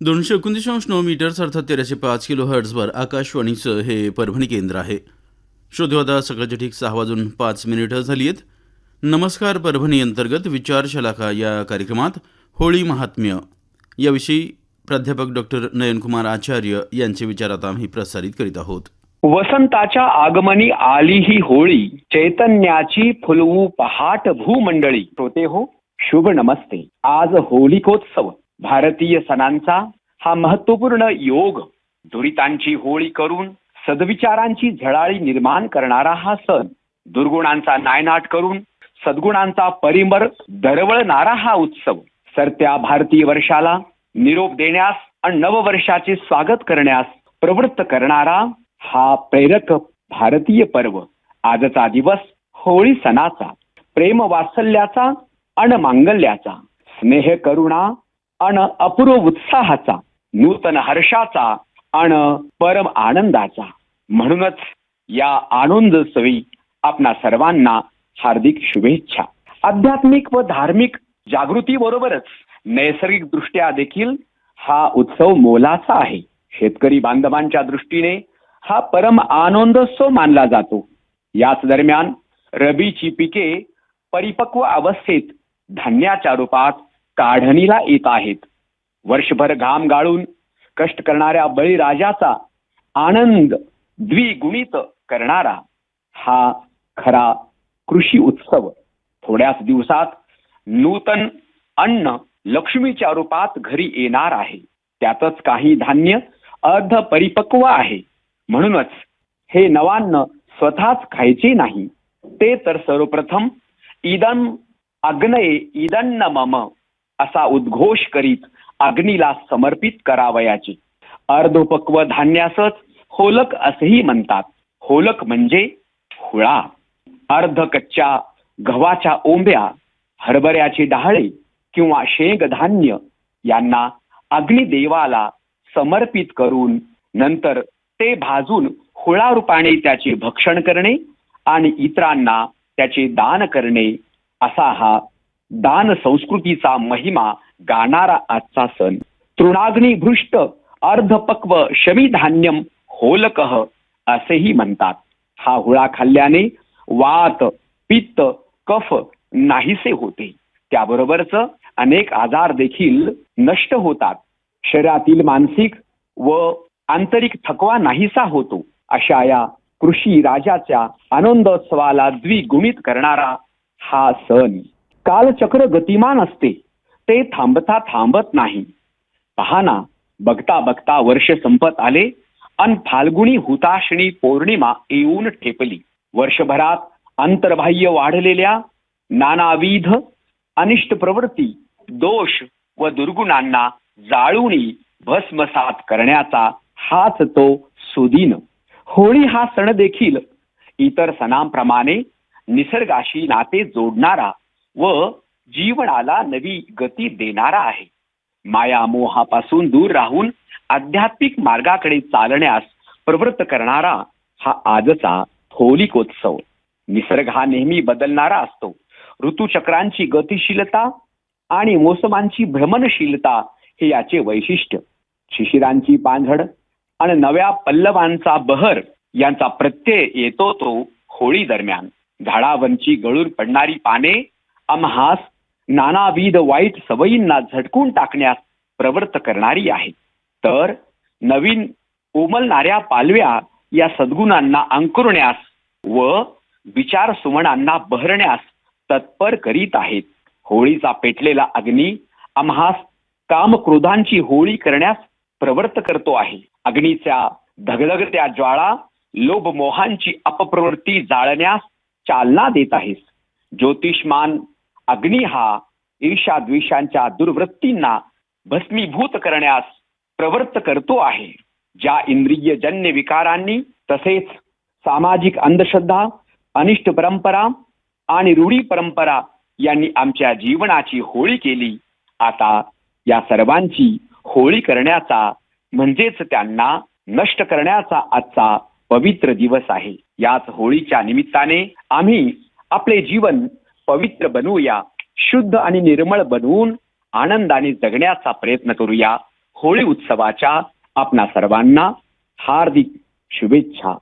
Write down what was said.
दोनशे एकोणतीस नऊ मीटर्स अर्थात तेराशे पाच किलो हर्ट्सवर आकाशवाणीचं हे परभणी केंद्र आहे. श्रोते हो, आता ठीक सहा वाजून पाच मिनिटं झाली आहेत नमस्कार परभणी अंतर्गत विचार शलाका या कार्यक्रमात होळी महात्म्य. याविषयी प्राध्यापक डॉक्टर नयनकुमार आचार्य यांचे विचार आता आम्ही प्रसारित करीत आहोत. वसंताच्या आगमनी आली ही होळी चैतन्याची फुलवू पहाट भूमंडळी श्रोते हो शुभ नमस्ते. आज होलिकोत्सव. भारतीय सणांचा हा महत्त्वपूर्ण योग. दुरितांची होळी करून सद्विचारांची झळाळी निर्माण करणारा हा सण. दुर्गुणांचा नायनाट करून सद्गुणांचा परिमर दरवळणारा हा उत्सव. सरत्या भारतीय वर्षाला निरोप देण्यास आणि नववर्षाचे स्वागत करण्यास प्रवृत्त करणारा हा प्रेरक भारतीय पर्व. आजचा दिवस होळी सणाचा प्रेम वात्सल्याचा आणि मांगल्याचा. स्नेह करुणा अण अपूर्व उत्साहाचा नूतन हर्षाचा अण परम आनंदाचा. म्हणूनच या आनंदोत्सवी आपणा सर्वांना हार्दिक शुभेच्छा. आध्यात्मिक व धार्मिक जागृती बरोबरच नैसर्गिक दृष्ट्या देखील हा उत्सव मोलाचा आहे. शेतकरी बांधवांच्या दृष्टीने हा परम आनंदोत्सव मानला जातो. याच दरम्यान रबीची पिके परिपक्व अवस्थेत धान्याच्या रूपात काढणीला येत आहेत. वर्षभर घाम गाळून कष्ट करणाऱ्या बळीराजाचा आनंद द्विगुणित करणारा हा खरा कृषी उत्सव. थोड्याच दिवसात नूतन अन्न लक्ष्मीच्या रूपात घरी येणार आहे. त्यातच काही धान्य अर्ध परिपक्व आहे. म्हणूनच हे नवान्न स्वतःच खायचे नाही. ते तर सर्वप्रथम इदन अग्नये इदन्न मम असा उद्घोष करीत अग्नीला समर्पित करावयाचे. अर्धोपक्व धान्यासच होलक असेही म्हणतात. होलक म्हणजे हुळा. अर्ध कच्च्या गव्हाच्या ओंब्या हरभऱ्याचे डहाळे किंवा शेंग धान्य यांना अग्निदेवाला समर्पित करून नंतर ते भाजून हुळा रूपाने त्याचे भक्षण करणे आणि इतरांना त्याचे दान करणे असा हा दान संस्कृतीचा महिमा गाणारा आजचा सण. तृणाग्नी भृष्ट अर्धपक्व शमीधान्यम होलकह असेही म्हणतात. हा हुळा खाल्ल्याने वात पित्त कफ नाहीसे होते. त्याबरोबरच अनेक आजार देखील नष्ट होतात. शरीरातील मानसिक व आंतरिक थकवा नाहीसा होतो अशा या कृषी राजाच्या आनंदोत्सवाला द्विगुणित करणारा हा सण. कालचक्र गतिमान असते. ते थांबता थांबत नाही. पहाना बघता बघता वर्ष संपत आले अन फाल्गुनी हुताशणी पौर्णिमा येऊन ठेपली. वर्षभरात अंतर्बाह्य वाढलेल्या नानाविध अनिष्ट प्रवृत्ती दोष व दुर्गुणांना जाळूनी भस्मसात करण्याचा हाच तो सुदीन. होळी हा सण देखील इतर सणांप्रमाणे निसर्गाशी नाते जोडणारा व जीवनाला नवी गती देणारा आहे. मायामोहापासून दूर राहून आध्यात्मिक मार्गाकडे चालण्यास प्रवृत्त करणारा हा आजचा होलिकोत्सव निसर्ग हा नेहमी बदलणारा असतो. ऋतुचक्रांची गतिशीलता आणि मोसमांची भ्रमणशीलता हे याचे वैशिष्ट्य. शिशिरांची पांझड आणि नव्या पल्लवांचा बहर यांचा प्रत्यय येतो तो होळी दरम्यान. झाडावरची गळून पडणारी पाने आम्हास नानाविध वाईट सवयींना झटकून टाकण्यास प्रवृत्त करणारी आहे. तर नवीन उमलणाऱ्या पालव्या या सद्गुणांना अंकुरण्यास व विचार सुमनांना बहरण्यास तत्पर करीत आहेत. होळीचा पेटलेला अग्नी आम्हास कामक्रोधांची होळी करण्यास प्रवृत्त करतो आहे. अग्नीच्या धगधगत्या ज्वाळा लोभ मोहांची अपप्रवृत्ती जाळण्यास चालना देत आहेस ज्योतिषमान अग्नी हा ईर्षा द्वेषांच्या दुर्वृत्तींना भस्मीभूत करण्यास प्रवृत्त करतो आहे. ज्या इंद्रिय जन्य विकारांनी तसेच सामाजिक अंधश्रद्धा अनिष्ट परंपरा आणि रूढी परंपरा यांनी आमच्या जीवनाची होळी केली आता या सर्वांची होळी करण्याचा म्हणजेच त्यांना नष्ट करण्याचा आजचा पवित्र दिवस आहे. याच होळीच्या निमित्ताने आम्ही आपले जीवन पवित्र बनवूया शुद्ध आणि निर्मळ बनवून आनंदाने जगण्याचा प्रयत्न करूया. होळी उत्सवाच्या आपणा सर्वांना हार्दिक शुभेच्छा.